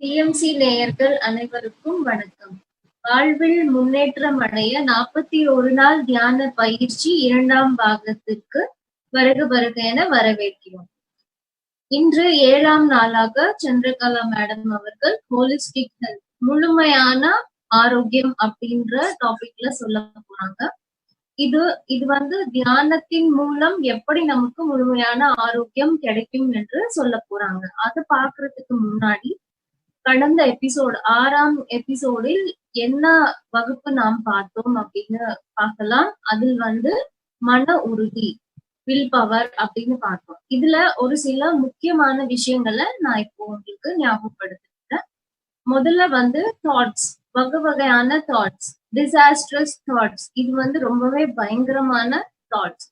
TMC நேயர்கள் அனைவருக்கும் வணக்கம். வாழ்வில் முன்னேற்றம் அடைய நாற்பத்தி ஒரு நாள் தியான பயிற்சி இரண்டாம் பாகத்திற்கு வருக வருக என வரவேற்கிறோம். இன்று ஏழாம் நாளாக சந்திரகலா மேடம் அவர்கள் ஹோலிஸ்டிக் ஹெல்த் முழுமையான ஆரோக்கியம் அப்படின்ற டாபிக்ல சொல்ல போறாங்க. இது இது வந்து தியானத்தின் மூலம் எப்படி நமக்கு முழுமையான ஆரோக்கியம் கிடைக்கும் என்று சொல்ல போறாங்க. அதை பாக்குறதுக்கு முன்னாடி கடந்த எபிசோடு ஆறாம் எபிசோடில் என்ன வகுப்பு நாம் பார்த்தோம் அப்படின்னு பார்க்கலாம். அதில் வந்து மன உறுதி வில் பவர் அப்படின்னு பார்த்தோம். இதுல ஒரு சில முக்கியமான விஷயங்களை நான் இப்போ உங்களுக்கு ஞாபகப்படுத்துறேன். முதல்ல வந்து தாட்ஸ் வகை வகையான தாட்ஸ் டிசாஸ்ட்ரஸ் தாட்ஸ் இது வந்து ரொம்பவே பயங்கரமான தாட்ஸ்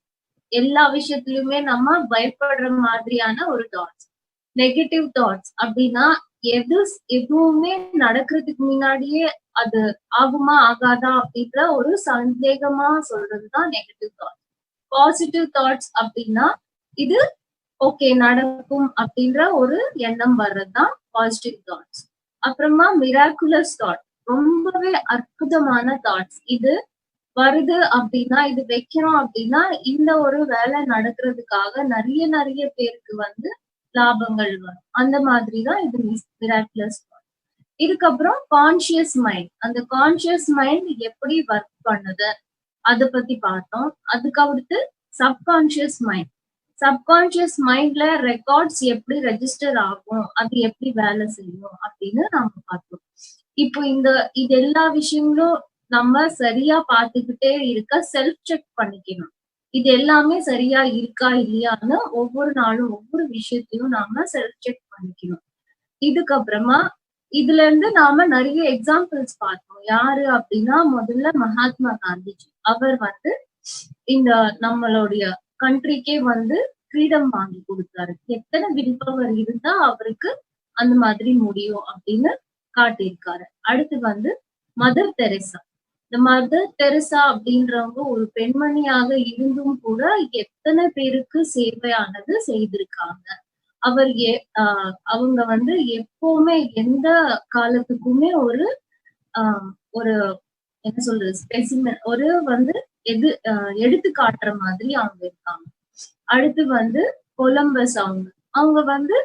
எல்லா விஷயத்திலுமே நம்ம பயப்படுற மாதிரியான ஒரு தாட்ஸ் நெகட்டிவ் தாட்ஸ் அப்படின்னா எது எதுவுமே நடக்கிறதுக்கு முன்னாடியே அது ஆகுமா ஆகாதா அப்படின்ற ஒரு சந்தேகமா சொல்றதுதான் நெகட்டிவ் தாட்ஸ் பாசிட்டிவ் தாட்ஸ் அப்படின்னா இது ஓகே நடக்கும் அப்படின்ற ஒரு எண்ணம் வர்றதுதான் பாசிட்டிவ் தாட்ஸ் அப்புறமா மிராக்குலஸ் தாட் ரொம்பவே அற்புதமான தாட்ஸ் இது வருது அப்படின்னா இது வைக்கிறோம் அப்படின்னா இந்த ஒரு வேலை நடக்கிறதுக்காக நிறைய நிறைய பேருக்கு வந்து லாபங்கள் வரும். அந்த மாதிரி தான் இது மிராக்குலஸ் இதுக்கப்புறம் கான்சியஸ் மைண்ட் அந்த கான்சியஸ் மைண்ட் எப்படி ஒர்க் பண்ணுது? அதை பத்தி பார்த்தோம். அதுக்கடுத்து சப்கான்சியஸ் மைண்ட் சப்கான்சியஸ் மைண்ட்ல ரெக்கார்ட்ஸ் எப்படி ரெஜிஸ்டர் ஆகும்? அது எப்படி வேலை செய்யும்? அப்படின்னு நாம பார்த்தோம் இப்போ இந்த இது எல்லா விஷயங்களும் நம்ம சரியா பார்த்துக்கிட்டே இருக்க செல்ஃப் செக் பண்ணிக்கணும். இது எல்லாமே சரியா இருக்கா இல்லையான்னு ஒவ்வொரு நாளும் ஒவ்வொரு விஷயத்தையும் நாம செல்ஃப் செக் பண்ணிக்கணும். இதுக்கப்புறமா இதுல இருந்து நாம நிறைய எக்ஸாம்பிள்ஸ் பார்த்தோம். யாரு அப்படின்னா முதல்ல மகாத்மா காந்திஜி. அவர் வந்து இந்த நம்மளுடைய கண்ட்ரிக்கே வந்து ஃப்ரீடம் வாங்கி கொடுத்தாரு. எத்தனை விருப்பவர் இருந்தா அவருக்கு அந்த மாதிரி முடியும் அப்படின்னு காட்டியிருக்காரு. அடுத்து வந்து மதர் தெரசா. இந்த மதர் தெரசா அப்படின்றவங்க ஒரு பெண்மணியாக இருந்தும் கூட எத்தனை பேருக்கு சேவையானது செய்திருக்காங்க? அவர் எ ஆஹ் அவங்க வந்து எப்பவுமே எந்த காலத்துக்குமே ஒரு ஆஹ் ஒரு என்ன சொல்றது ஸ்பெசிமன் ஒரு வந்து எது எடுத்து காட்டுற மாதிரி அவங்க இருக்காங்க. அடுத்து வந்து கொலம்பஸ் அவங்க. அவங்க வந்து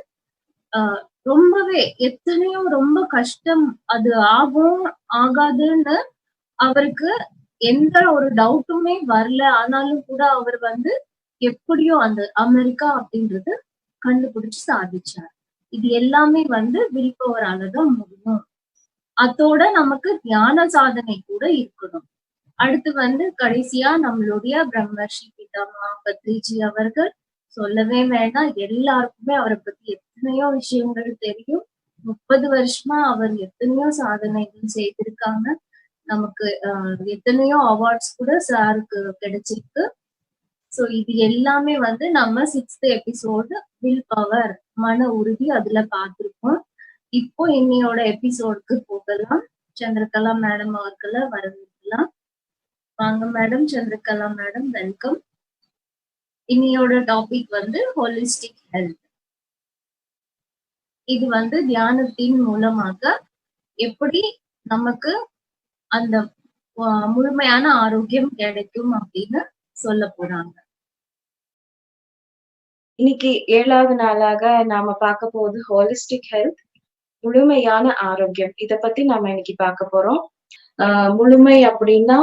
ஆஹ் ரொம்பவே எத்தனையோ ரொம்ப கஷ்டம் அது ஆகும் ஆகாதுன்னு அவருக்கு எந்த ஒரு டவுட்டுமே வரல. ஆனாலும் கூட அவர் வந்து எப்படியோ அந்த அமெரிக்கா அப்படின்றது கண்டுபிடிச்சு சாதிச்சார். இது எல்லாமே வந்து விழிப்பவரால தான் முடியும். அதோட நமக்கு தியான சாதனை கூட இருக்கணும். அடுத்து வந்து கடைசியா நம்மளுடைய பிரம்மர்ஷி பிதாமா பத்ரிஜி அவர்கள் சொல்லவே வேண்டாம். எல்லாருக்குமே அவரை பத்தி எத்தனையோ விஷயங்கள் தெரியும். முப்பது வருஷமா அவர் எத்தனையோ சாதனைகள் செய்திருக்காங்க. நமக்கு எத்தனையோ அவார்ட்ஸ் கூட சாருக்கு கிடைச்சிருக்கு. ஸோ இது எல்லாமே வந்து நம்ம சிக்ஸ்த் எபிசோடு வில் பவர் மன உறுதி அதுல பார்த்துருக்கோம். இப்போ இன்னையோட எபிசோடுக்கு போகலாம். சந்திரகலா மேடம் அவர்களை வரவேற்கலாம். வாங்க மேடம் சந்திரகலா மேடம் வெல்கம் இன்னையோட டாபிக் வந்து ஹோலிஸ்டிக் ஹெல்த் இது வந்து தியானத்தின் மூலமாக எப்படி நமக்கு அந்த முழுமையான ஆரோக்கியம் கிடைக்கும் அப்படின்னு சொல்ல போறாங்க. இன்னைக்கு ஏழாவது நாளாக நாம பார்க்க போகுது ஹோலிஸ்டிக் ஹெல்த் முழுமையான ஆரோக்கியம். இத பத்தி நாம இன்னைக்கு பார்க்க போறோம். ஆஹ் முழுமை அப்படின்னா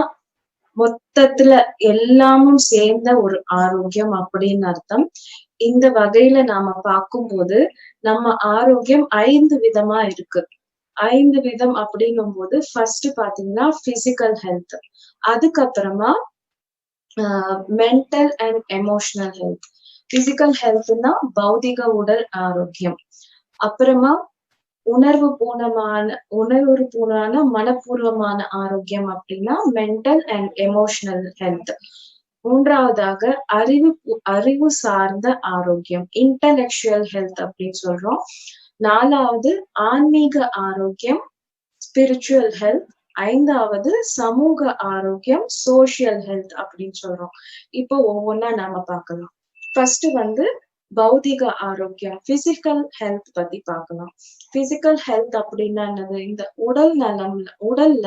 மொத்தத்துல எல்லாமும் சேர்ந்த ஒரு ஆரோக்கியம் அப்படின்னு அர்த்தம். இந்த வகையில நாம பார்க்கும்போது நம்ம ஆரோக்கியம் ஐந்து விதமா இருக்கு. ஐந்து விதம் அப்படின்னும் போது ஃபர்ஸ்ட் பாத்தீங்கன்னா பிசிக்கல் ஹெல்த் அதுக்கப்புறமா mental and emotional health physical ஹெல்த்னா பௌதிக உடல் ஆரோக்கியம். அப்புறமா உணர்வு பூர்ணமான உணர்வு பூர்ணமான மனப்பூர்வமான ஆரோக்கியம் அப்படின்னா மென்டல் அண்ட் எமோஷனல் ஹெல்த் மூன்றாவதாக அறிவு அறிவு சார்ந்த ஆரோக்கியம். இன்டலெக்சுவல் ஹெல்த் அப்படின்னு சொல்றோம். நாலாவது ஆன்மீக ஆரோக்கியம் ஸ்பிரிச்சுவல் ஹெல்த் ஐந்தாவது சமூக ஆரோக்கியம் சோசியல் ஹெல்த் அப்படின்னு சொல்றோம். இப்போ ஒவ்வொன்னா நாம பார்க்கலாம். ஃபர்ஸ்ட் வந்து பௌதிக ஆரோக்கியம் பிசிக்கல் ஹெல்த் பத்தி பார்க்கலாம். பிசிக்கல் ஹெல்த் அப்படின்னா என்னது? இந்த உடல் நலம் உடல்ல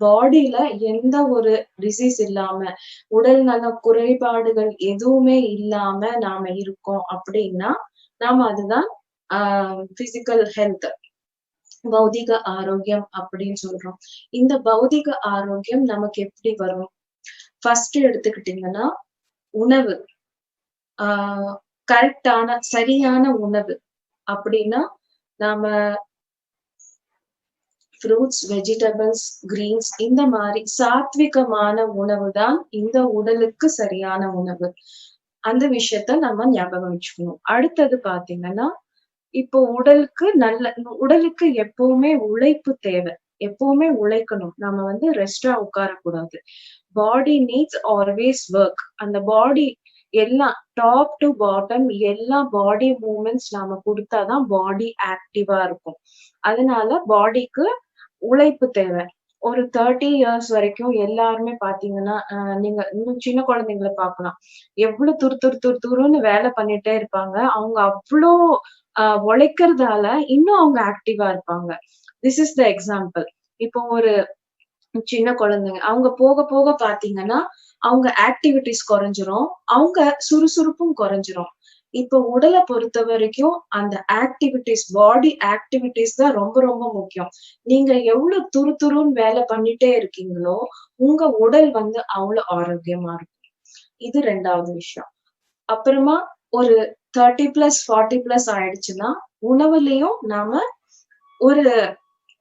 பாடியில எந்த ஒரு டிசீஸ் இல்லாம உடல் நல குறைபாடுகள் எதுவுமே இல்லாம நாம இருக்கோம் அப்படின்னா நாம அதுதான் பிசிக்கல் ஹெல்த் பௌதிக ஆரோக்கியம் அப்படின்னு சொல்றோம். இந்த பௌதிக ஆரோக்கியம் நமக்கு எப்படி வரும்? ஃபர்ஸ்ட் எடுத்துக்கிட்டீங்கன்னா உணவு. ஆஹ் கரெக்டான சரியான உணவு அப்படின்னா நாம ஃப்ரூட்ஸ் வெஜிடபிள்ஸ் கிரீன்ஸ் இந்த மாதிரி சாத்விகமான உணவு தான் இந்த உடலுக்கு சரியான உணவு. அந்த விஷயத்த நம்ம ஞாபகம் வச்சுக்கணும். அடுத்தது பாத்தீங்கன்னா இப்போ உடலுக்கு நல்ல உடலுக்கு எப்பவுமே உழைப்பு தேவை. எப்பவுமே உழைக்கணும். நம்ம வந்து ரெஸ்டா உட்காரக்கூடாது. பாடி நீட்ஸ் ஆல்வேஸ் ஒர்க் அந்த பாடி எல்லாம் டாப் டு பாட்டம் எல்லா பாடி மூமெண்ட்ஸ் நாம கொடுத்தாதான் பாடி ஆக்டிவா இருக்கும். அதனால பாடிக்கு உழைப்பு தேவை. ஒரு தேர்ட்டி இயர்ஸ் வரைக்கும் எல்லாருமே பாத்தீங்கன்னா நீங்க இன்னும் சின்ன குழந்தைங்களை பார்க்கலாம். எவ்வளவு துரு துரு துரு துருன்னு வேலை பண்ணிட்டே இருப்பாங்க. அவங்க அவ்வளோ உழைக்கிறதால இன்னும் அவங்க ஆக்டிவா இருப்பாங்க. திஸ் இஸ் த எக்ஸாம்பிள் இப்போ ஒரு சின்ன குழந்தைங்க அவங்க போக போக பாத்தீங்கன்னா அவங்க ஆக்டிவிட்டிஸ் குறைஞ்சிரும் அவங்க சுறுசுறுப்பும் குறைஞ்சிரும். இப்போ உடலை பொறுத்த வரைக்கும் அந்த ஆக்டிவிட்டிஸ் பாடி ஆக்டிவிட்டிஸ் தான் ரொம்ப ரொம்ப முக்கியம். நீங்க எவ்வளவு துரு துருன்னு வேலை பண்ணிட்டே இருக்கீங்களோ உங்க உடல் வந்து அவ்வளவு ஆரோக்கியமா இருக்கும். இது ரெண்டாவது விஷயம். அப்புறமா ஒரு தேர்ட்டி பிளஸ் ஃபார்ட்டி பிளஸ் ஆயிடுச்சுன்னா உணவுலையும் நாம ஒரு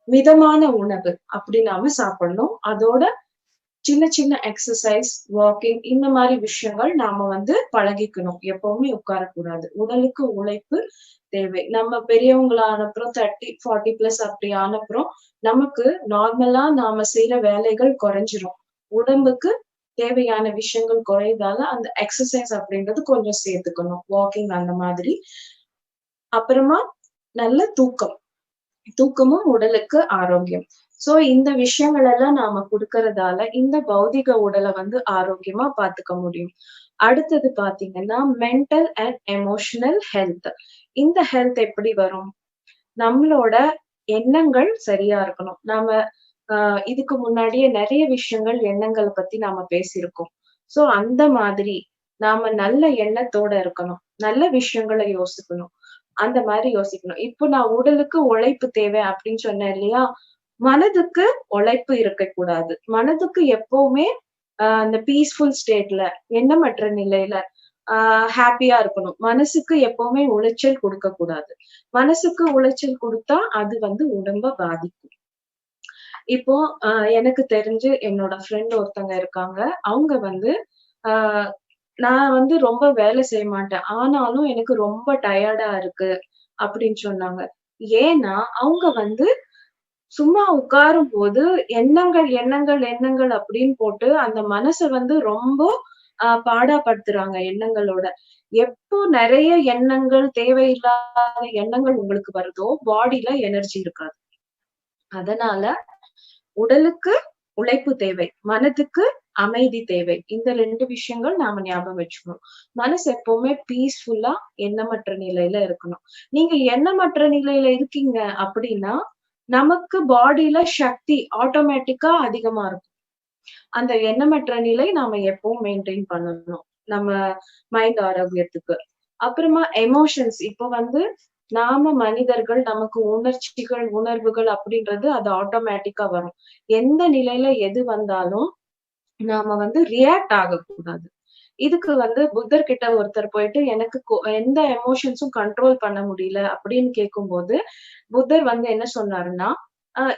மிதமான உணவு அப்படி நாம சாப்பிடணும். அதோட சின்ன சின்ன எக்ஸசைஸ் வாக்கிங் இந்த மாதிரி விஷயங்கள் நாம வந்து பழகிக்கணும். எப்பவுமே உட்காரக்கூடாது. உடலுக்கு உழைப்பு தேவை. நம்ம பெரியவங்களான அப்புறம் தேர்ட்டி ஃபார்ட்டி பிளஸ் அப்படி ஆனப்புறம் நமக்கு நார்மலா நாம செய்யற வேலைகள் குறைஞ்சிரும். உடம்புக்கு தேவையான விஷயங்கள் குறையதால அந்த எக்ஸசைஸ் அப்படின்றது கொஞ்சம் சேர்த்துக்கணும். வாக்கிங் அந்த மாதிரி. அப்புறமா நல்ல தூக்கம். தூக்கமும் உடலுக்கு ஆரோக்கியம். சோ இந்த விஷயங்கள் எல்லாம் நாம கொடுக்கறதால இந்த பௌதிக உடலை வந்து ஆரோக்கியமா பாத்துக்க முடியும். அடுத்தது பாத்தீங்கன்னா மென்டல் அண்ட் எமோஷனல் ஹெல்த் இந்த ஹெல்த் எப்படி வரும்? நம்மளோட எண்ணங்கள் சரியா இருக்கணும். நாம ஆஹ் இதுக்கு முன்னாடியே நிறைய விஷயங்கள் எண்ணங்களை பத்தி நாம பேசியிருக்கோம். சோ அந்த மாதிரி நாம நல்ல எண்ணத்தோட இருக்கணும். நல்ல விஷயங்களை யோசிக்கணும். அந்த மாதிரி யோசிக்கணும். இப்போ நான் உடலுக்கு உழைப்பு தேவை அப்படின்னு சொன்னேன் இல்லையா? மனதுக்கு உழைப்பு இருக்கக்கூடாது. மனதுக்கு எப்பவுமே அந்த பீஸ்ஃபுல் ஸ்டேட்ல எண்ணமற்ற நிலையில ஆஹ் ஹாப்பியா இருக்கணும். மனசுக்கு எப்பவுமே உளைச்சல் கொடுக்க கூடாது மனசுக்கு உளைச்சல் கொடுத்தா அது வந்து உடம்ப பாதிக்கும். இப்போ ஆஹ் எனக்கு தெரிஞ்சு என்னோட ஃப்ரெண்ட் ஒருத்தங்க இருக்காங்க. அவங்க வந்து ஆஹ் நான் வந்து ரொம்ப வேலை செய்ய மாட்டேன். ஆனாலும் எனக்கு ரொம்ப டயர்டா இருக்கு அப்படின்னு சொன்னாங்க. ஏன்னா அவங்க வந்து சும்மா உட்காரும் போது எண்ணங்கள் எண்ணங்கள் எண்ணங்கள் அப்படின்னு போட்டு அந்த மனசை வந்து ரொம்ப ஆஹ் பாடாப்படுத்துறாங்க எண்ணங்களோட. எப்போ நிறைய எண்ணங்கள் தேவையில்லாத எண்ணங்கள் உங்களுக்கு வருதோ பாடியில எனர்ஜி இருக்காது. அதனால உடலுக்கு உழைப்பு தேவை மனதுக்கு அமைதி தேவை. இந்த ரெண்டு விஷயங்கள் நாம ஞாபகம் வச்சுக்கணும். மனசு எப்பவுமே பீஸ்ஃபுல்லா எண்ணமற்ற நிலையில இருக்கணும். நீங்க எண்ணமற்ற நிலையில இருக்கீங்க அப்படின்னா நமக்கு பாடியில சக்தி ஆட்டோமேட்டிக்கா அதிகமா இருக்கும். அந்த எண்ணமற்ற நிலை நாம எப்பவும் மெயின்டைன் பண்ணணும். நம்ம மைண்ட் ஆரோக்கியத்துக்கு. அப்புறமா எமோஷன்ஸ் இப்போ வந்து நாம மனிதர்கள் நமக்கு உணர்ச்சிகள் உணர்வுகள் அப்படின்றது அது ஆட்டோமேட்டிக்கா வரும். எந்த நிலையில எது வந்தாலும் நாம வந்து ரியாக்ட் ஆகக்கூடாது. இதுக்கு வந்து புத்தர் கிட்ட ஒருத்தர் போயிட்டு எனக்கு எந்த எமோஷன்ஸும் கண்ட்ரோல் பண்ண முடியல அப்படின்னு கேட்கும்போது புத்தர் வந்து என்ன சொன்னாருன்னா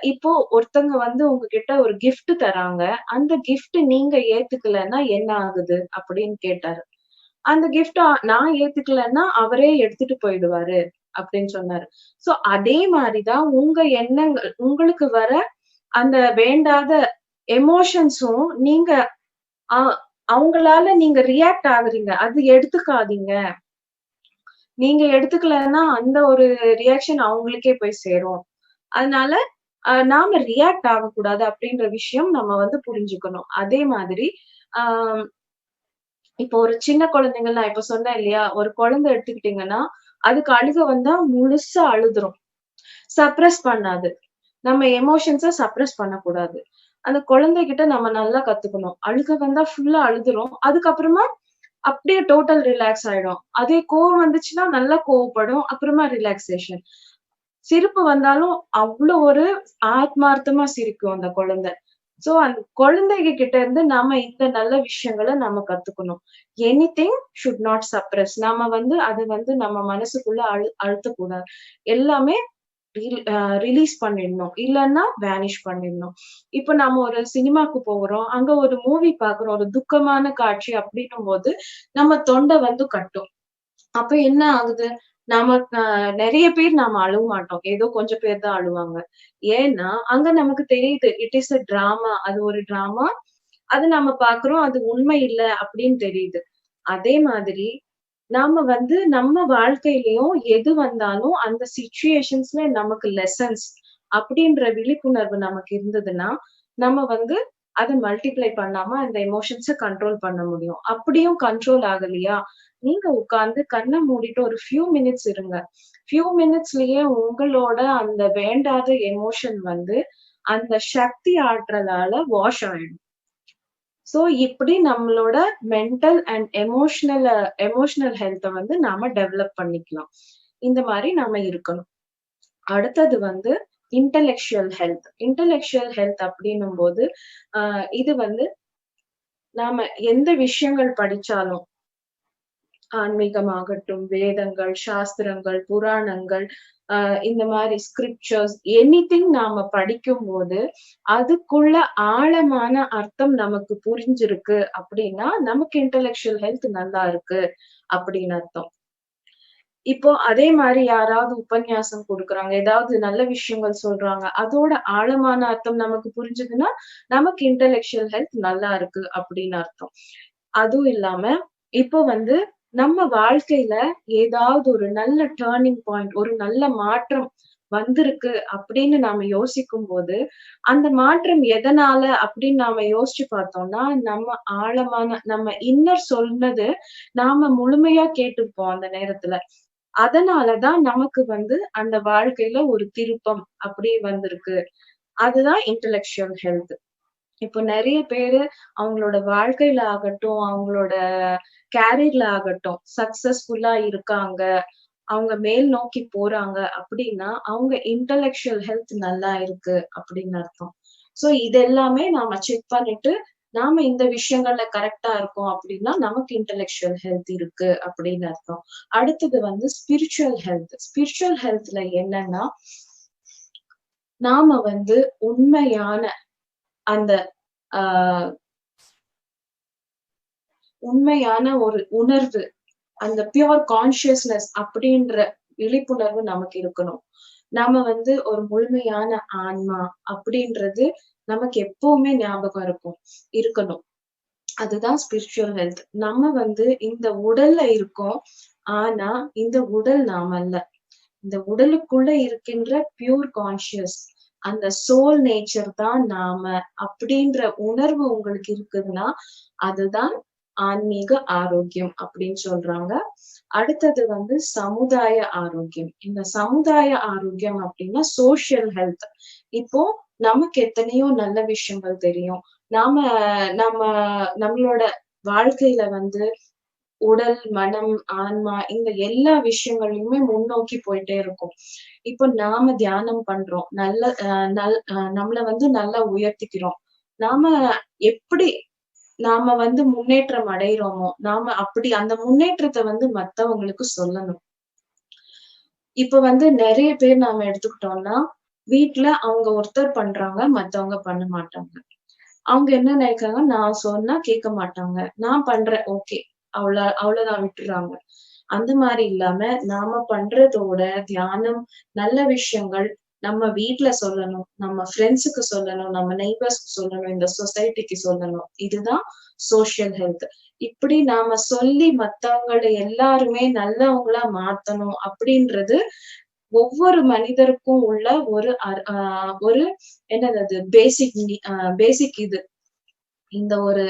இப்போ ஒருத்தங்க வந்து உங்ககிட்ட ஒரு கிஃப்ட் தராங்க. அந்த கிஃப்ட் நீங்க ஏத்துக்கலன்னா என்ன ஆகுது? அப்படின்னு கேட்டாரு. அந்த கிஃப்ட் நான் ஏத்துக்கலன்னா அவரே எடுத்துட்டு போயிடுவாரு. அப்படின்னு சொன்னாரு. சோ அதே மாதிரிதான் உங்க எண்ணங்கள் உங்களுக்கு வர அந்த வேண்டாத எமோஷன்ஸும் நீங்க அவங்களால நீங்க ரியாக்ட் ஆகுறீங்க. அது எடுத்துக்காதீங்க. நீங்க எடுத்துக்கலன்னா அந்த ஒரு ரியாக்ஷன் அவங்களுக்கே போய் சேரும். அதனால நாம ரியாக்ட் ஆகக்கூடாது அப்படின்ற விஷயம் நம்ம வந்து புரிஞ்சுக்கணும். அதே மாதிரி ஆஹ் இப்போ ஒரு சின்ன குழந்தைங்க நான் இப்ப சொன்னேன் இல்லையா ஒரு குழந்தை எடுத்துக்கிட்டீங்கன்னா அதுக்கு அழுக வந்தா முழுசா அழுதுரும். சப்ரஸ் பண்ணாது. நம்ம எமோஷன்ஸ சப்ரஸ் பண்ணக்கூடாது. அந்த குழந்தைகிட்ட நம்ம நல்லா கத்துக்கணும். அழுக வந்தா ஃபுல்லா அழுதுரும். அதுக்கப்புறமா அப்படியே டோட்டல் ரிலாக்ஸ் ஆயிடும். அதே கோவம் வந்துச்சுன்னா நல்லா கோவப்படும். அப்புறமா ரிலாக்ஸேஷன் சிரிப்பு வந்தாலும் அவ்வளவு ஒரு ஆத்மார்த்தமா சிரிக்கும் அந்த குழந்தை. சோ அந்த குழந்தைங்க கிட்ட இருந்து நாம இந்த நல்ல விஷயங்களை நாம கத்துக்கணும். Anything should not suppress நாம வந்து அது வந்து நம்ம மனசுக்குள்ள அழு அழுத்தக்கூடாது. எல்லாமே ரிலீஸ் பண்ணிடணும். இல்லைன்னா வேனிஷ் பண்ணிடணும். இப்ப நம்ம ஒரு சினிமாக்கு போகிறோம் அங்க ஒரு மூவி பாக்குறோம் ஒரு துக்கமான காட்சி அப்படின்னும் போது நம்ம தொண்டை வந்து கட்டும். அப்ப என்ன ஆகுது? நாம நிறைய பேர் நாம அழுவ மாட்டோம். ஏதோ கொஞ்சம் பேர் தான் அழுவாங்க. ஏன்னா அங்க நமக்கு தெரியுது இட் இஸ் அ டிராமா அது ஒரு டிராமா அது நாம பாக்குறோம் அது உண்மை இல்லை அப்படின்னு தெரியுது. அதே மாதிரி நாம வந்து நம்ம வாழ்க்கையிலயும் எது வந்தாலும் அந்த சிச்சுவேஷன்ஸ்ல நமக்கு லெசன்ஸ் அப்படின்ற விழிப்புணர்வு நமக்கு இருந்ததுன்னா நம்ம வந்து அதை மல்டிப்ளை பண்ணாம அந்த எமோஷன்ஸை கண்ட்ரோல் பண்ண முடியும். அப்படியும் கண்ட்ரோல் ஆகலையா? நீங்க உட்கார்ந்து கண்ணை மூடிட்டு ஒரு ஃபியூ மினிட்ஸ் இருங்க. ஃபியூ மினிட்ஸ்லயே உங்களோட அந்த வேண்டாத எமோஷன் வந்து அந்த சக்தி ஆற்றலால வாஷ் ஆயிடும். சோ இப்படி நம்மளோட மென்டல் அண்ட் எமோஷனல் எமோஷனல் ஹெல்த்தை வந்து நாம டெவலப் பண்ணிக்கலாம். இந்த மாதிரி நாம இருக்கணும். அடுத்தது வந்து இன்டலெக்சுவல் ஹெல்த் இன்டலெக்சுவல் ஹெல்த் அப்படின்னும் போது இது வந்து நாம எந்த விஷயங்கள் படிச்சாலும் ஆன்மீகமாகட்டும் வேதங்கள் சாஸ்திரங்கள் புராணங்கள் ஆஹ் இந்த மாதிரி ஸ்கிரிப்சர்ஸ் எனி திங் நாம படிக்கும் போது அதுக்குள்ள ஆழமான அர்த்தம் நமக்கு புரிஞ்சிருக்கு அப்படின்னா நமக்கு இன்டலெக்சுவல் ஹெல்த் நல்லா இருக்கு அப்படின்னு அர்த்தம். இப்போ அதே மாதிரி யாராவது உபன்யாசம் கொடுக்குறாங்க ஏதாவது நல்ல விஷயங்கள் சொல்றாங்க அதோட ஆழமான அர்த்தம் நமக்கு புரிஞ்சதுன்னா நமக்கு இன்டலெக்சுவல் ஹெல்த் நல்லா இருக்கு அப்படின்னு அர்த்தம். அதுவும் இல்லாம இப்போ வந்து நம்ம வாழ்க்கையில ஏதாவது ஒரு நல்ல டேர்னிங் பாயிண்ட் ஒரு நல்ல மாற்றம் வந்திருக்கு அப்படின்னு நாம யோசிக்கும் போது அந்த மாற்றம் எதனால அப்படின்னு நாம யோசிச்சு பார்த்தோம்னா நம்ம ஆழமான நம்ம இன்னர் சொன்னது நாம முழுமையா கேட்டிருப்போம் அந்த நேரத்துல. அதனாலதான் நமக்கு வந்து அந்த வாழ்க்கையில ஒரு திருப்பம் அப்படி வந்திருக்கு. அதுதான் இன்டலெக்சுவல் ஹெல்த் இப்போ நிறைய பேரு அவங்களோட வாழ்க்கையில ஆகட்டும் அவங்களோட கேரியர்ல ஆகட்டும் சக்சஸ்ஃபுல்லா இருக்காங்க அவங்க மேல் நோக்கி போறாங்க அப்படின்னா அவங்க இன்டலெக்சுவல் ஹெல்த் நல்லா இருக்கு அப்படின்னு அர்த்தம். சோ இது எல்லாமே நாம செக் பண்ணிட்டு நாம இந்த விஷயங்கள்ல கரெக்டா இருக்கோம் அப்படின்னா நமக்கு இன்டலெக்சுவல் ஹெல்த் இருக்கு அப்படின்னு அர்த்தம். அடுத்தது வந்து ஸ்பிரிச்சுவல் ஹெல்த் ஸ்பிரிச்சுவல் ஹெல்த்ல என்னன்னா நாம வந்து உண்மையான அந்த ஆஹ் உண்மையான ஒரு உணர்வு அந்த பியோர் கான்சியஸ்னஸ் அப்படின்ற விழிப்புணர்வு நமக்கு இருக்கணும். நாம வந்து ஒரு முழுமையான ஆன்மா அப்படின்றது நமக்கு எப்பவுமே ஞாபகம் இருக்கும் இருக்கணும். அதுதான் ஸ்பிரிச்சுவல் ஹெல்த் நம்ம வந்து இந்த உடல்ல இருக்கோம் ஆனா இந்த உடல் நாம அல்ல. இந்த உடலுக்குள்ள இருக்கின்ற பியூர் கான்சியஸ் அந்த சோல் நேச்சர் தான் நாம அப்படின்ற உணர்வு உங்களுக்கு இருக்குதுன்னா அதுதான் ஆன்மீக ஆரோக்கியம் அப்படின்னு சொல்றாங்க. அடுத்தது வந்து சமுதாய ஆரோக்கியம். இந்த சமுதாய ஆரோக்கியம் அப்படின்னா சோசியல் ஹெல்த் இப்போ நமக்கு எத்தனையோ நல்ல விஷயங்கள் தெரியும். நாம நம்ம நம்மளோட வாழ்க்கையில வந்து உடல் மனம் ஆன்மா இந்த எல்லா விஷயங்களையுமே முன்னோக்கி போயிட்டே இருக்கும். இப்போ நாம தியானம் பண்றோம். நல்ல நல் நம்மள வந்து நல்லா உயர்த்திக்கிறோம். நாம எப்படி நாம வந்து முன்னேற்றம் அடைகிறோமோ நாம அப்படி அந்த முன்னேற்றத்தை வந்து மத்தவங்களுக்கு சொல்லணும். இப்ப வந்து நிறைய பேர் நாம எடுத்துக்கிட்டோம்னா வீட்டுல அவங்க ஒருத்தர் பண்றாங்க மத்தவங்க பண்ண மாட்டாங்க. அவங்க என்ன நினைக்கிறாங்க? நான் சொன்னா கேட்க மாட்டாங்க. நான் பண்றேன் ஓகே. அவ்வளவு அவ்வளவுதான் விட்டுறாங்க. அந்த மாதிரி இல்லாம நாம பண்றதோட தியானம் நல்ல விஷயங்கள் நம்ம வீட்டுல சொல்லணும் நம்ம ஃப்ரெண்ட்ஸுக்கு சொல்லணும் நம்ம நெய்பர்ஸ்க்கு சொல்லணும் இந்த சொசைட்டிக்கு சொல்லணும். இதுதான் சோசியல் ஹெல்த் இப்படி நாம சொல்லி மத்தவங்களை எல்லாருமே நல்லவங்களா மாத்தணும் அப்படின்றது ஒவ்வொரு மனிதருக்கும் உள்ள ஒரு ஒரு என்னது பேசிக் பேசிக் இது. இந்த ஒரு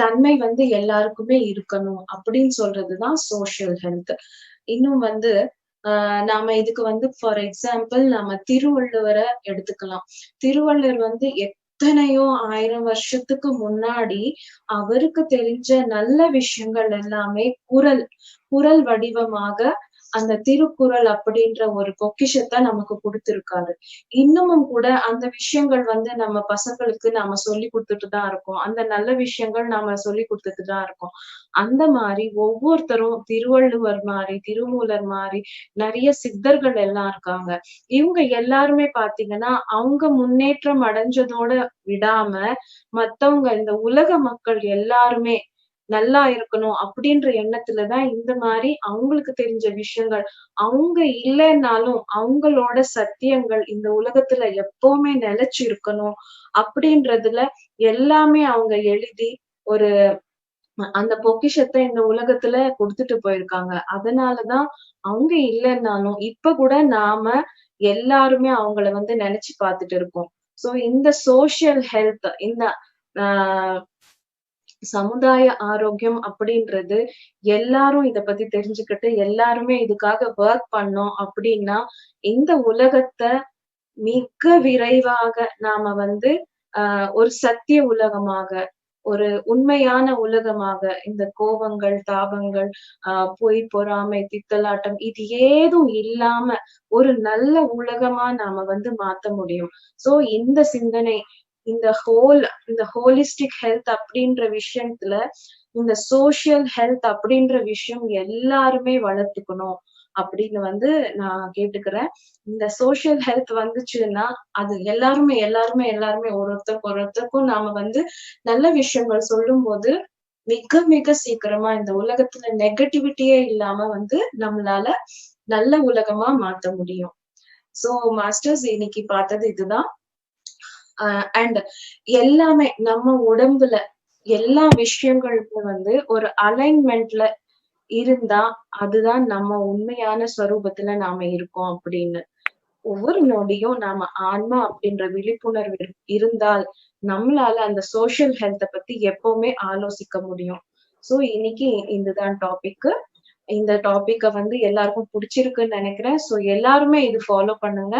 தன்மை வந்து எல்லாருக்குமே இருக்கணும் அப்படின்னு சொல்றதுதான் சோஷியல் ஹெல்த் இன்னும் வந்து ஆஹ் நாம இதுக்கு வந்து ஃபார் எக்ஸாம்பிள் நம்ம திருவள்ளுவரை எடுத்துக்கலாம். திருவள்ளுவர் வந்து எத்தனையோ ஆயிரம் வருஷத்துக்கு முன்னாடி அவருக்கு தெரிஞ்ச நல்ல விஷயங்கள் எல்லாமே குரல் குரல் வடிவமாக அந்த திருக்குறள் அப்படின்ற ஒரு பொக்கிஷத்தை நமக்கு கொடுத்திருக்காரு. இன்னமும் கூட அந்த விஷயங்கள் வந்து நம்ம பசங்களுக்கு நாம சொல்லி கொடுத்துட்டு தான் இருக்கோம். அந்த நல்ல விஷயங்கள் நாம சொல்லி கொடுத்துட்டு தான் இருக்கோம். அந்த மாதிரி ஒவ்வொருத்தரும் திருவள்ளுவர் மாதிரி திருமூலர் மாதிரி நிறைய சித்தர்கள் எல்லாம் இருக்காங்க. இவங்க எல்லாருமே பாத்தீங்கன்னா அவங்க முன்னேற்றம் அடைஞ்சதோட விடாம மத்தவங்க இந்த உலக மக்கள் எல்லாருமே நல்லா இருக்கணும் அப்படின்ற எண்ணத்துலதான் இந்த மாதிரி அவங்களுக்கு தெரிஞ்ச விஷயங்கள். அவங்க இல்லைன்னாலும் அவங்களோட சத்தியங்கள் இந்த உலகத்துல எப்பவுமே நிலைச்சு இருக்கணும் அப்படின்றதுல எல்லாமே அவங்க எழுதி ஒரு அந்த பொக்கிஷத்தை இந்த உலகத்துல கொடுத்துட்டு போயிருக்காங்க. அதனாலதான் அவங்க இல்லைன்னாலும் இப்ப கூட நாம எல்லாருமே அவங்கள வந்து நினைச்சு பார்த்துட்டு இருக்கோம். சோ இந்த சோசியல் ஹெல்த் இந்த ஆஹ் சமுதாய ஆரோக்கியம் அப்படின்றது எல்லாரும் இத பத்தி தெரிஞ்சுக்கிட்டு எல்லாருமே இதுக்காக ஒர்க் பண்ணோம் அப்படின்னா இந்த உலகத்தை மிக விரைவாக நாம வந்து ஆஹ் ஒரு சத்திய உலகமாக ஒரு உண்மையான உலகமாக இந்த கோபங்கள் தாபங்கள் ஆஹ் பொய் பொறாமை தித்தலாட்டம் இது ஏதும் இல்லாம ஒரு நல்ல உலகமா நாம வந்து மாத்த முடியும். சோ இந்த சிந்தனை இந்த ஹோல் இந்த ஹோலிஸ்டிக் ஹெல்த் அப்படின்ற விஷயத்துல இந்த சோசியல் ஹெல்த் அப்படின்ற விஷயம் எல்லாருமே வளர்த்துக்கணும் அப்படின்னு வந்து நான் கேட்டுக்கிறேன். இந்த சோசியல் ஹெல்த் வந்துச்சுன்னா அது எல்லாருமே எல்லாருமே எல்லாருமே ஒரு ஒருத்தருக்கு ஒருத்தருக்கும் நாம வந்து நல்ல விஷயங்கள் சொல்லும் போது மிக மிக சீக்கிரமா இந்த உலகத்துல நெகட்டிவிட்டியே இல்லாம வந்து நம்மளால நல்ல உலகமா மாத்த முடியும். சோ மாஸ்டர்ஸ் இன்னைக்கு பார்த்தது இதுதான். அண்ட் எல்லாமே நம்ம உடம்புல எல்லா விஷயங்களுக்கும் வந்து ஒரு அலைன்மெண்ட்ல இருந்தா அதுதான் நம்ம உண்மையான ஸ்வரூபத்துல நாம இருக்கோம் அப்படின்னு. ஒவ்வொரு நொடியும் நாம ஆன்மா அப்படின்ற விழிப்புணர்வு இருந்தால் நம்மளால அந்த சோசியல் ஹெல்த்த பத்தி எப்பவுமே ஆலோசிக்க முடியும். சோ இன்னைக்கு இதுதான் டாபிக் இந்த டாபிக்க வந்து எல்லாருக்கும் பிடிச்சிருக்குன்னு நினைக்கிறேன். சோ எல்லாருமே இது ஃபாலோ பண்ணுங்க.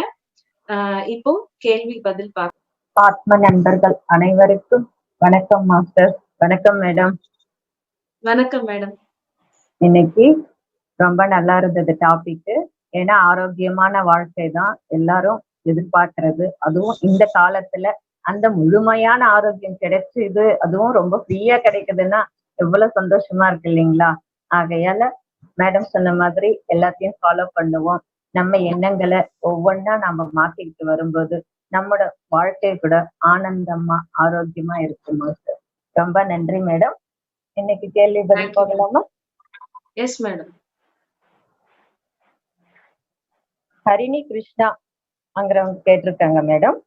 ஆஹ் இப்போ கேள்வி பதில் பார்க்க ஆத்ம நண்பர்கள் அனைவருக்கும் வணக்கம் மாஸ்டர். வணக்கம் மேடம். வணக்கம் மேடம். இன்னைக்கு ரொம்ப நல்லா இருந்தது டாபிக் ஏன்னா ஆரோக்கியமான வாழ்க்கை தான் எல்லாரும் எதிர்பார்க்கிறது. அதுவும் இந்த காலத்துல அந்த முழுமையான ஆரோக்கியம் கிடைச்சுது அதுவும் ரொம்ப ஃப்ரீயா கிடைக்குதுன்னா எவ்வளவு சந்தோஷமா இருக்கு இல்லைங்களா? ஆகையால மேடம் சொன்ன மாதிரி எல்லாத்தையும் ஃபாலோ பண்ணுவோம். நம்ம எண்ணங்களை ஒவ்வொன்றா நம்ம மாத்திக்கிட்டு வரும்போது நம்மோட வாழ்க்கை கூட ஆனந்தமா ஆரோக்கியமா இருக்கும் ரொம்ப நன்றி மேடம். இன்னைக்கு கேள்வி பதில் போகலாமா எஸ் மேடம் ஹரிணி கிருஷ்ணா அங்கிறவங்க கேட்டிருக்காங்க மேடம்.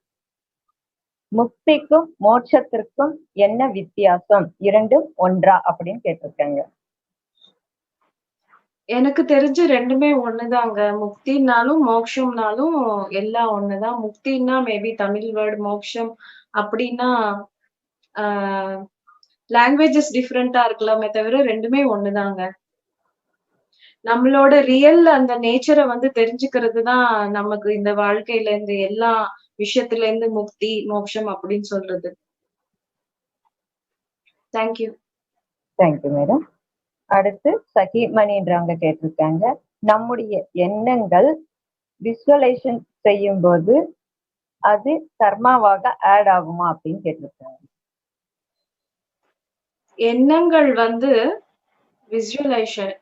முக்திக்கும் மோட்சத்திற்கும் என்ன வித்தியாசம்? இரண்டும் ஒன்றா அப்படின்னு கேட்டிருக்காங்க. எனக்கு தெரிஞ்சு ரெண்டுமே ஒண்ணுதாங்க. முக்தினாலும் மோக்ஷம்னாலும் எல்லாம் ஒண்ணுதான். முக்தின்னா மேபி தமிழ் வேர்டு மோக்ஷம் அப்படின்னா லாங்குவேஜஸ் டிஃப்ரெண்டா இருக்கலாமே தவிர ரெண்டுமே ஒண்ணுதாங்க. நம்மளோட ரியல் அந்த நேச்சரை வந்து தெரிஞ்சுக்கிறது தான் நமக்கு இந்த வாழ்க்கையில இருந்து எல்லா விஷயத்துல இருந்து முக்தி மோட்சம் அப்படின்னு சொல்றது. தேங்க்யூ தேங்க்யூ மேடம் அடுத்து சகிமணின்றவங்க கேட்டிருக்காங்க. நம்முடைய எண்ணங்கள் விசுவலைசேஷன் செய்யும் போது அது கர்மாவாக ஆட் ஆகுமா அப்படின்னு கேட்டிருக்காங்க. எண்ணங்கள் வந்து விசுவலைசேஷன்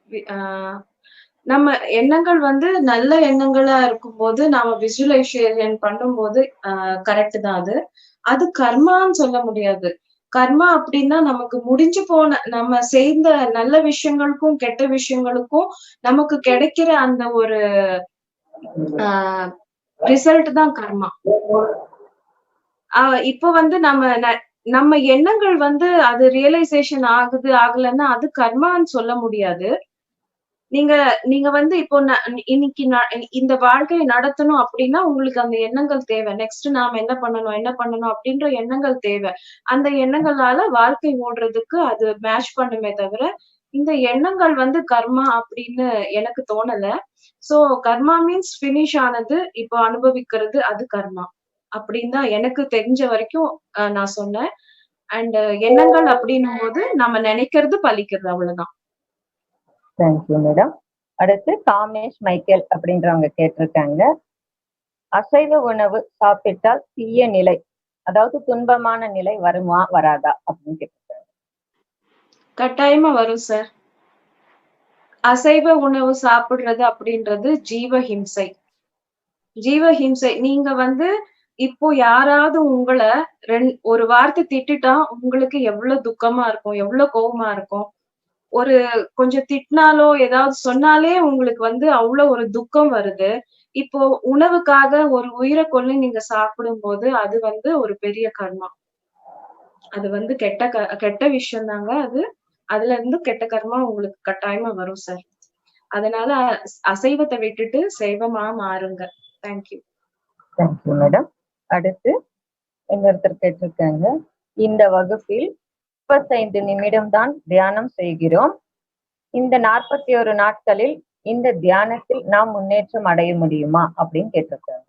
நம்ம எண்ணங்கள் வந்து நல்ல எண்ணங்களா இருக்கும்போது நாம விசுவலைசேஷன் பண்ணும்போது கரெக்ட் தான் அது. அது கர்மான்னு சொல்ல முடியாது. கர்மா அப்படின்னா நமக்கு முடிஞ்சு போன நம்ம செய்த நல்ல விஷயங்களுக்கும் கெட்ட விஷயங்களுக்கும் நமக்கு கிடைக்கிற அந்த ஒரு ரிசல்ட் தான் கர்மா. ஆஹ் இப்ப வந்து நம்ம நம்ம எண்ணங்கள் வந்து அது ரியலைசேஷன் ஆகுது ஆகலன்னா அது கர்மான்னு சொல்ல முடியாது. நீங்க நீங்க வந்து இப்போ இன்னைக்கு இந்த வாழ்க்கையை நடத்தணும் அப்படின்னா உங்களுக்கு அந்த எண்ணங்கள் தேவை. நெக்ஸ்ட் நாம என்ன பண்ணணும் என்ன பண்ணணும் அப்படின்ற எண்ணங்கள் தேவை. அந்த எண்ணங்களால வாழ்க்கை ஓடுறதுக்கு அது மேட்ச் பண்ணுமே தவிர இந்த எண்ணங்கள் வந்து கர்மா அப்படின்னு எனக்கு தோணல. சோ கர்மா மீன்ஸ் ஃபினிஷ் ஆனது இப்போ அனுபவிக்கிறது அது கர்மா. அப்படின்னு தான் எனக்கு தெரிஞ்ச வரைக்கும் நான் சொன்னேன். அண்ட் எண்ணங்கள் அப்படின்னும் போது நம்ம நினைக்கிறது பழிக்கிறது அவ்வளவுதான். தேங்க்யூ மேடம் அடுத்து காமேஷ் மைக்கேல் அப்படின்றவங்க கேட்டிருக்காங்க. அசைவ உணவு சாப்பிட்டால் தீய நிலை அதாவது துன்பமான நிலை வருமா வராதா அப்படின்னு கேட்டிருக்காங்க. கட்டாயமா வரும் சார் அசைவ உணவு சாப்பிடுறது அப்படின்றது ஜீவஹிம்சை. ஜீவஹிம்சை நீங்க வந்து இப்போ யாராவது உங்களை ரெண் ஒரு வார்த்தை திட்டுட்டா உங்களுக்கு எவ்வளவு துக்கமா இருக்கும் எவ்வளவு கோவமா இருக்கும் ஒரு கொஞ்சம் திட்டினாலோ ஏதாவது சொன்னாலே உங்களுக்கு வந்து அவ்வளவு ஒரு துக்கம் வருது. இப்போ உணவுக்காக ஒரு உயிரை கொல்லி நீங்க சாப்பிடும் போது அது வந்து ஒரு பெரிய கர்மம் அது வந்து கெட்ட க- கெட்ட விஷயம் தாங்க அது. அதுல இருந்து கெட்ட கர்மா உங்களுக்கு கட்டாயமா வரும் சார். அதனால அசைவத்தை விட்டுட்டு சைவமா மாறுங்க. தேங்க்யூ தேங்க்யூ மேடம் அடுத்து இன்னொருத்தர் கேட்டிருக்காங்க. இந்த வகுப்பில் முப்பத்தைந்து நிமிடம் தான் தியானம் செய்கிறோம். இந்த நாற்பத்தி ஒரு நாட்களில் இந்த தியானத்தில் நாம் முன்னேற்றம் அடைய முடியுமா அப்படின்னு கேட்டிருக்காங்க.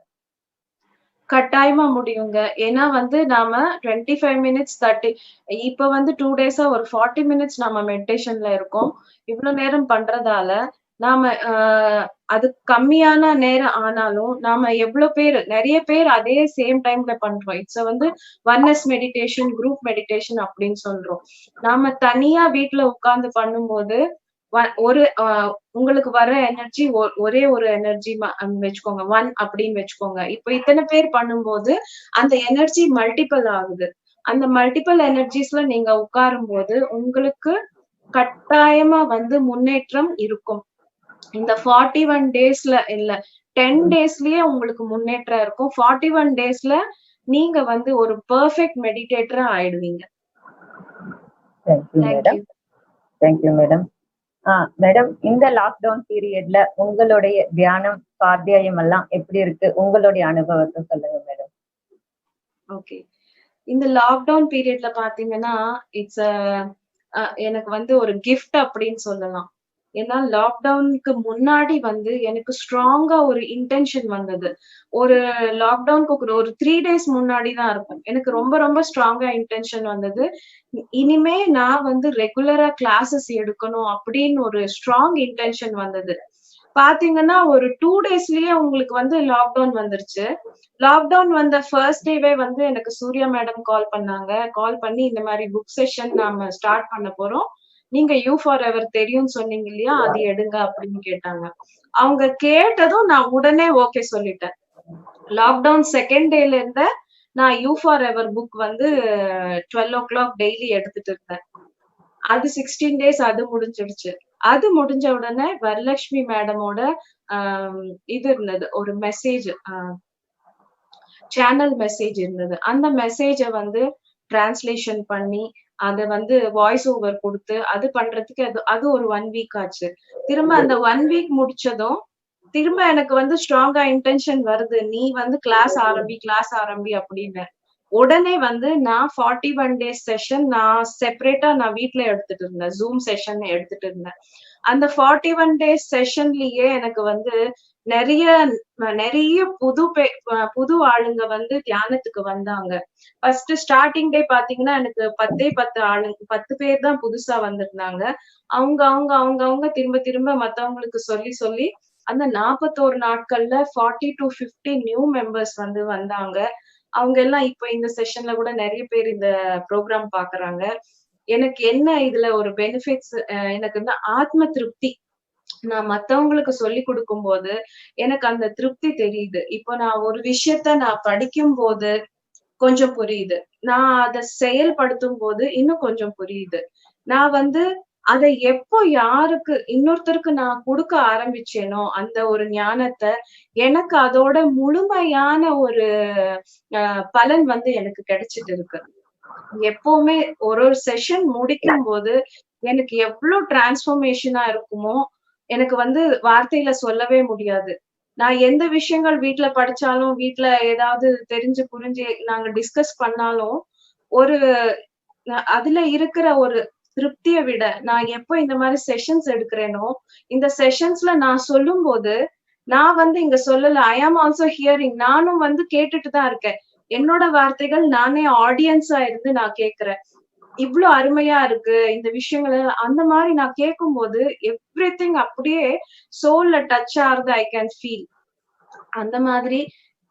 கட்டாயமா முடியுங்க. ஏன்னா வந்து நாம டுவெண்ட்டி ஃபைவ் மினிட்ஸ் தேர்ட்டி இப்ப வந்து டூ டேஸா ஒரு ஃபார்ட்டி மினிட்ஸ் நம்ம மெடிடேஷன்ல இருக்கோம். இவ்வளவு நேரம் பண்றதால நாம அது கம்மியான நேரம் ஆனாலும் நாம எவ்வளவு பேர் நிறைய பேர் அதே சேம் டைம்ல பண்றோம். இட்ஸ் வந்து ஒன்னஸ் மெடிடேஷன் குரூப் மெடிடேஷன் அப்படின்னு சொல்றோம். நாம தனியா வீட்டுல உட்கார்ந்து பண்ணும்போது வ- ஒரு உங்களுக்கு வர எனர்ஜி ஒரே ஒரு எனர்ஜி வச்சுக்கோங்க. ஒன் அப்படின்னு வச்சுக்கோங்க. இப்ப இத்தனை பேர் பண்ணும்போது அந்த எனர்ஜி மல்டிபிள் ஆகுது. அந்த மல்டிபிள் எனர்ஜிஸ்ல நீங்க உட்காரும் போது உங்களுக்கு கட்டாயமா வந்து முன்னேற்றம் இருக்கும். இந்த ஃபார்ட்டி ஒன் டேஸ்ல இல்ல டென் டேஸ்லயே உங்களுக்கு முன்னேற்றம் இருக்கும். ஃபார்ட்டி ஒன் டேஸ்ல நீங்க வந்து ஒரு பெர்ஃபெக்ட் மெடிடேட்டரா ஆயிடுவீங்க. தேங்க்யூ மேடம் மேடம் இந்த லாக்டவுன் பீரியட்ல உங்களுடைய தியானம் சுவாத்தியாயம் எல்லாம் எப்படி இருக்கு? உங்களுடைய அனுபவத்தை சொல்லுங்க மேடம் ஓகே இந்த லாக்டவுன் பீரியட்ல பாத்தீங்கன்னா இட்ஸ் எனக்கு வந்து ஒரு gift அப்படின்னு சொல்லலாம். ஏன்னா லாக்டவுனுக்கு முன்னாடி வந்து எனக்கு ஸ்ட்ராங்கா ஒரு இன்டென்ஷன் வந்தது. ஒரு லாக்டவுனுக்கு ஒரு த்ரீ டேஸ் முன்னாடி தான் இருக்கும் எனக்கு ரொம்ப ரொம்ப ஸ்ட்ராங்கா இன்டென்ஷன் வந்தது. இனிமே நான் வந்து ரெகுலரா கிளாஸஸ் எடுக்கணும் அப்படின்னு ஒரு ஸ்ட்ராங் இன்டென்ஷன் வந்தது. பாத்தீங்கன்னா ஒரு டூ டேஸ்லயே உங்களுக்கு வந்து லாக்டவுன் வந்துருச்சு. லாக்டவுன் வந்த ஃபர்ஸ்ட் டேவே வந்து எனக்கு சூர்யா மேடம் கால் பண்ணாங்க. கால் பண்ணி இந்த மாதிரி புக் செஷன் நாம ஸ்டார்ட் பண்ண போறோம். நீங்க யூ ஃபார் எவர் தெரியும்னு சொன்னீங்க இல்லையா? அது எடுங்க அப்படின்னு கேட்டாங்க. அவங்க கேட்டதும் நான் உடனே ஓகே சொல்லிட்டேன். லாக்டவுன் செகண்ட் டேல இருந்த நான் யூ ஃபார் எவர் புக் வந்து டுவெல் ஓ கிளாக் டெய்லி எடுத்துட்டு இருந்தேன். அது சிக்ஸ்டீன் டேஸ் அது முடிஞ்சிடுச்சு. அது முடிஞ்ச உடனே வரலட்சுமி மேடமோட இது இருந்தது. ஒரு மெசேஜ் சேனல் மெசேஜ் இருந்தது. அந்த மெசேஜை வந்து டிரான்ஸ்லேஷன் பண்ணி அதை வந்து வாய்ஸ் ஓவர் கொடுத்து அது பண்றதுக்கு அது அது ஒரு ஒன் வீக் ஆச்சு. திரும்ப அந்த ஒன் வீக் முடிச்சதும் திரும்ப எனக்கு வந்து ஸ்ட்ராங்கா இன்டென்ஷன் வருது. நீ வந்து கிளாஸ் ஆரம்பி கிளாஸ் ஆரம்பி அப்படின்னு. உடனே வந்து நான் ஃபார்ட்டி ஒன் டேஸ் செஷன் நான் செப்பரேட்டா நான் வீட்ல எடுத்துட்டு இருந்தேன். ஜூம் செஷன் எடுத்துட்டு இருந்தேன். அந்த ஃபார்ட்டி ஒன் டேஸ் செஷன்லயே எனக்கு வந்து நிறைய நிறைய புது பே- புது ஆளுங்க வந்து தியானத்துக்கு வந்தாங்க. ஃபர்ஸ்ட் ஸ்டார்டிங் டே பாத்தீங்கன்னா எனக்கு பத்தே பத்து ஆளுங்க பத்து பேர் தான் புதுசா வந்திருந்தாங்க. அவங்க அவங்க அவங்க அவங்க திரும்ப திரும்ப மத்தவங்களுக்கு சொல்லி சொல்லி அந்த நாற்பத்தோரு நாட்கள்ல ஃபார்ட்டி டு 50 நியூ மெம்பர்ஸ் வந்து வந்தாங்க. அவங்க எல்லாம் இப்போ இந்த செஷன்ல கூட நிறைய பேர் இந்த ப்ரோக்ராம் பாக்குறாங்க. எனக்கு என்ன இதுல ஒரு பெனிஃபிட்ஸ் எனக்கு வந்து ஆத்ம திருப்தி நான் மத்தவங்களுக்கு சொல்லி கொடுக்கும் போது எனக்கு அந்த திருப்தி தெரியுது. இப்போ நான் ஒரு விஷயத்த நான் படிக்கும் போது கொஞ்சம் புரியுது. நான் அதை செயல்படுத்தும் போது இன்னும் கொஞ்சம் புரியுது. நான் வந்து அதை எப்போ யாருக்கு இன்னொருத்தருக்கு நான் கொடுக்க ஆரம்பிச்சேனோ அந்த ஒரு ஞானத்தை எனக்கு அதோட முழுமையான ஒரு அஹ், பலன் வந்து எனக்கு கிடைச்சிட்டு இருக்கு. எப்பவுமே ஒரு ஒரு செஷன் முடிக்கும் போது எனக்கு எவ்வளவு டிரான்ஸ்பர்மேஷனா இருக்குமோ எனக்கு வந்து வார்த்தையில சொல்லவே முடியாது. நான் எந்த விஷயங்கள் வீட்டுல படிச்சாலும் வீட்டுல ஏதாவது தெரிஞ்சு புரிஞ்சு நாங்க டிஸ்கஸ் பண்ணாலும் ஒரு அதுல இருக்கிற ஒரு திருப்திய விட நான் எப்போ இந்த மாதிரி செஷன்ஸ் எடுக்கிறேனோ இந்த செஷன்ஸ்ல நான் சொல்லும்போது நான் வந்து இங்க சொல்லல ஐ ஆம் ஆல்சோ ஹியரிங் நானும் வந்து கேட்டுட்டு தான் இருக்கேன். என்னோட வார்த்தைகள் நானே ஆடியன்ஸா இருந்து நான் கேக்குறேன். இவ்வளவு அருமையா இருக்கு இந்த விஷயங்கள் அந்த மாதிரி நான் கேட்கும்போது எவ்ரி திங் அப்படியே சோல்ல டச் ஆகுது ஐ கேன் ஃபீல் அந்த மாதிரி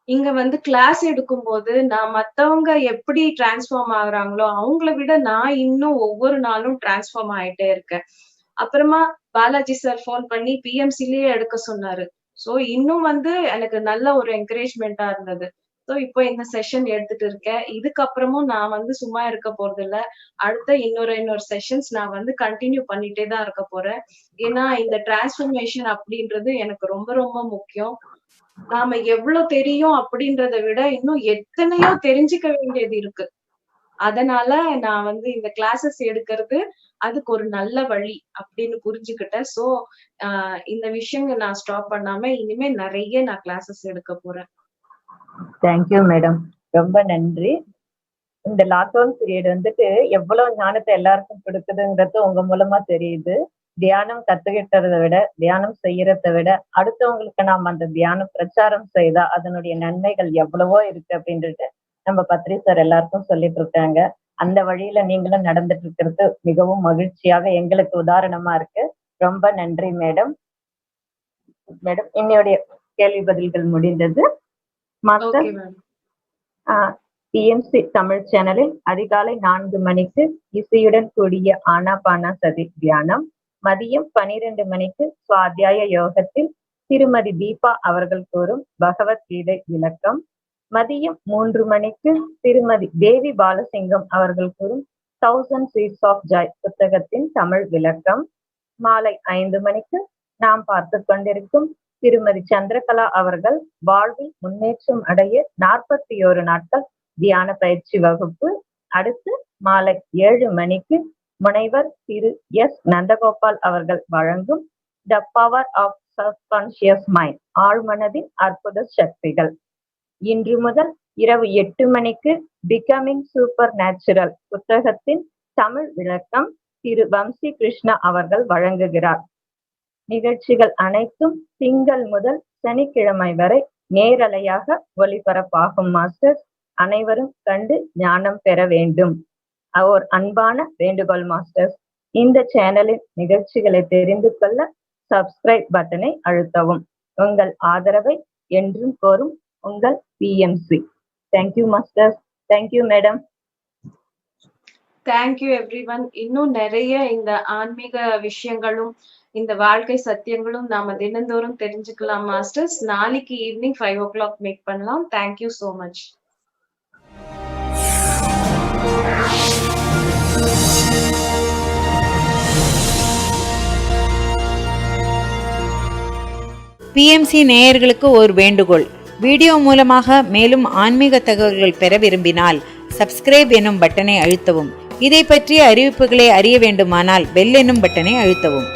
இங்க வந்து கிளாஸ் எடுக்கும்போது நான் மத்தவங்க எப்படி டிரான்ஸ்ஃபார்ம் ஆகுறாங்களோ அவங்கள விட நான் இன்னும் ஒவ்வொரு நாளும் டிரான்ஸ்ஃபார்ம் ஆயிட்டே இருக்கேன். அப்புறமா பாலாஜி சார் ஃபோன் பண்ணி பிஎம்சிலேயே எடுக்க சொன்னாரு. சோ இன்னும் வந்து எனக்கு நல்ல ஒரு என்கரேஜ்மெண்டா இருந்தது. சோ இப்போ இந்த செஷன் எடுத்துட்டு இருக்கேன். இதுக்கப்புறமும் நான் வந்து சும்மா இருக்க போறது இல்ல அடுத்த இன்னொரு இன்னொரு செஷன்ஸ் நான் வந்து கண்டினியூ பண்ணிட்டே தான் இருக்க போறேன். ஏன்னா இந்த டிரான்ஸ்ஃபர்மேஷன் அப்படின்றது எனக்கு ரொம்ப ரொம்ப முக்கியம். நாம எவ்வளவு தெரியும் அப்படின்றத விட இன்னும் எத்தனையோ தெரிஞ்சுக்க வேண்டியது இருக்கு. அதனால நான் வந்து இந்த கிளாஸஸ் எடுக்கிறது அதுக்கு ஒரு நல்ல வழி அப்படின்னு புரிஞ்சுக்கிட்டேன். சோ இந்த விஷயங்க நான் ஸ்டாப் பண்ணாம இனிமே நிறைய நான் கிளாஸஸ் எடுக்க போறேன். தேங்க்யூ மேடம் ரொம்ப நன்றி. இந்த லாக்டவுன் பீரியட் வந்துட்டு எவ்வளவு ஞானத்தை எல்லாருக்கும் கொடுக்குதுங்கிறது உங்க மூலமா தெரியுது. தியானம் கத்துக்கிட்டதை விட தியானம் செய்யறதை விட அடுத்தவங்களுக்கு நாம் அந்த தியானம் பிரச்சாரம் செய்தா அதனுடைய நன்மைகள் எவ்வளவோ இருக்கு அப்படின்றது நம்ம பத்ரி சார் எல்லாருக்கும் சொல்லிட்டு இருக்காங்க. அந்த வழியில நீங்களும் நடந்துட்டு இருக்கிறது மிகவும் மகிழ்ச்சியாக எங்களுக்கு உதாரணமா இருக்கு. ரொம்ப நன்றி மேடம் மேடம் என்னுடைய கேள்வி பதில்கள் முடிந்தது. மாஸ்டர்? பிஎம்சி தமிழ் சேனலில் அதிகாலை நான்கு மணிக்கு இசையுடன் கூடிய ஆனாபானா சதி தியானம். மதியம் பனிரெண்டு மணிக்கு சுவாத்தியாய யோகத்தில் திருமதி தீபா அவர்கள் கூறும் பகவத்கீதை விளக்கம். மதியம் மூன்று மணிக்கு திருமதி தேவி பாலசிங்கம் அவர்கள் கூறும் தௌசண்ட் சீட்ஸ் ஆஃப் ஜாய் புத்தகத்தின் தமிழ் விளக்கம். மாலை ஐந்து மணிக்கு நாம் பார்த்து கொண்டிருக்கும் திருமதி சந்திரகலா அவர்கள் வாழ்வில் முன்னேற்றம் அடைய நாற்பத்தி ஓரு நாட்கள் தியான பயிற்சி வகுப்பு. அடுத்து மாலை ஏழு மணிக்கு முனைவர் திரு எஸ் நந்தகோபால் அவர்கள் வழங்கும் the power of subconscious mind ஆழ்மனதின் அற்புத சக்திகள். இன்று முதல் இரவு எட்டு மணிக்கு பிகமிங் சூப்பர் நேச்சுரல் புத்தகத்தின் தமிழ் விளக்கம் திரு வம்சி கிருஷ்ணா அவர்கள் வழங்குகிறார். நிகழ்ச்சிகள் அனைத்தும் திங்கள் முதல் சனிக்கிழமை வரை நேரலையாக ஒளிபரப்பாகும் மாஸ்டர். அனைவரும் கண்டு ஞானம் பெற வேண்டும். ஓர் அன்பான வேண்டுகோள் மாஸ்டர்ஸ் இந்த சேனலின் நிகழ்ச்சிகளை தெரிந்து கொள்ள சப்ஸ்கிரைப் பட்டனை அழுத்தவும். உங்கள் ஆதரவை என்றும் கோரும் உங்கள் PMC thank you masters thank you madam thank you everyone இன்னும் நிறைய இந்த ஆன்மீக விஷயங்களும் இந்த வாழ்க்கை சத்தியங்களும் நாம தினந்தோறும் தெரிஞ்சுக்கலாம் மாஸ்டர்ஸ். நாளைக்கு evening five o'clock meet பண்ணலாம் thank you so much PMC நேயர்களுக்கு ஒரு வேண்டுகோள். வீடியோ மூலமாக மேலும் ஆன்மீக தகவல்கள் பெற விரும்பினால் சப்ஸ்கிரைப் எனும் பட்டனை அழுத்தவும். இதை பற்றிய அறிவிப்புகளை அறிய வேண்டுமானால் பெல் என்னும் பட்டனை அழுத்தவும்.